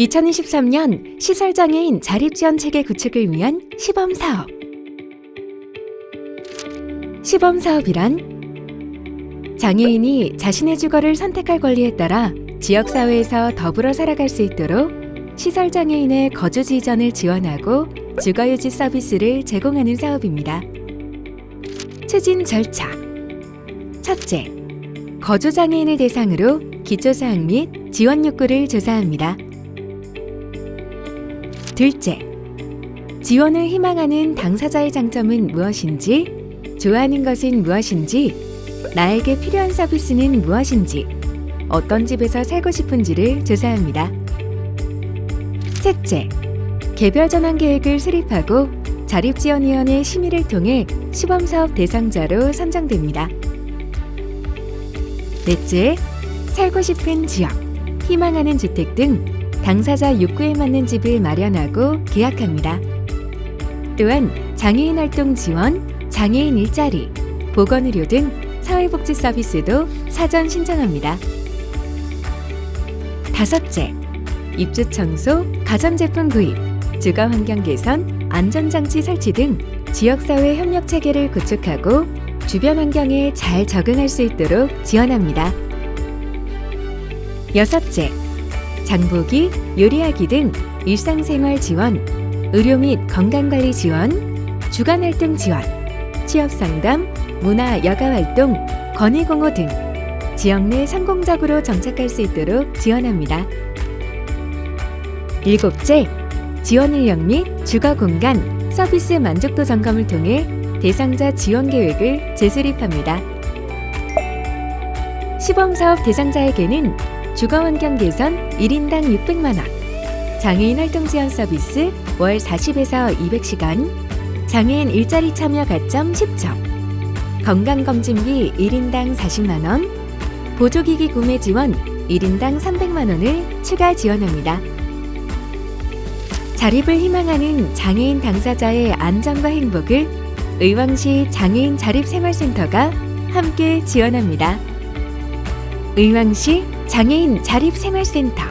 2023년 시설장애인 자립지원 체계 구축을 위한 시범 사업. 시범 사업이란 장애인이 자신의 주거를 선택할 권리에 따라 지역사회에서 더불어 살아갈 수 있도록 시설장애인의 거주지 이전을 지원하고 주거유지 서비스를 제공하는 사업입니다. 추진 절차. 첫째, 거주장애인을 대상으로 기초사항 및 지원 욕구를 조사합니다. 둘째, 지원을 희망하는 당사자의 장점은 무엇인지, 좋아하는 것은 무엇인지, 나에게 필요한 서비스는 무엇인지, 어떤 집에서 살고 싶은지를 조사합니다. 셋째, 개별 전환 계획을 수립하고 자립지원위원회 심의를 통해 시범사업 대상자로 선정됩니다. 넷째, 살고 싶은 지역, 희망하는 주택 등 당사자 욕구에 맞는 집을 마련하고 계약합니다. 또한 장애인 활동 지원, 장애인 일자리, 보건의료 등 사회복지 서비스도 사전 신청합니다. 다섯째, 입주 청소, 가전제품 구입, 주거 환경 개선, 안전장치 설치 등 지역사회 협력 체계를 구축하고 주변 환경에 잘 적응할 수 있도록 지원합니다. 여섯째, 장보기, 요리하기 등 일상생활 지원, 의료 및 건강관리 지원, 주간활동 지원, 취업상담, 문화 여가활동, 건의공호 등 지역 내 성공적으로 정착할 수 있도록 지원합니다. 일곱째, 지원 인력 및 주거 공간, 서비스 만족도 점검을 통해 대상자 지원 계획을 재수립합니다. 시범 사업 대상자에게는 주거환경 개선 1인당 600만 원, 장애인 활동 지원 서비스 월 40에서 200시간, 장애인 일자리 참여 가점 10점, 건강검진비 1인당 40만 원, 보조기기 구매 지원 1인당 300만 원을 추가 지원합니다. 자립을 희망하는 장애인 당사자의 안전과 행복을 의왕시 장애인 자립생활센터가 함께 지원합니다. 의왕시 장애인 자립생활센터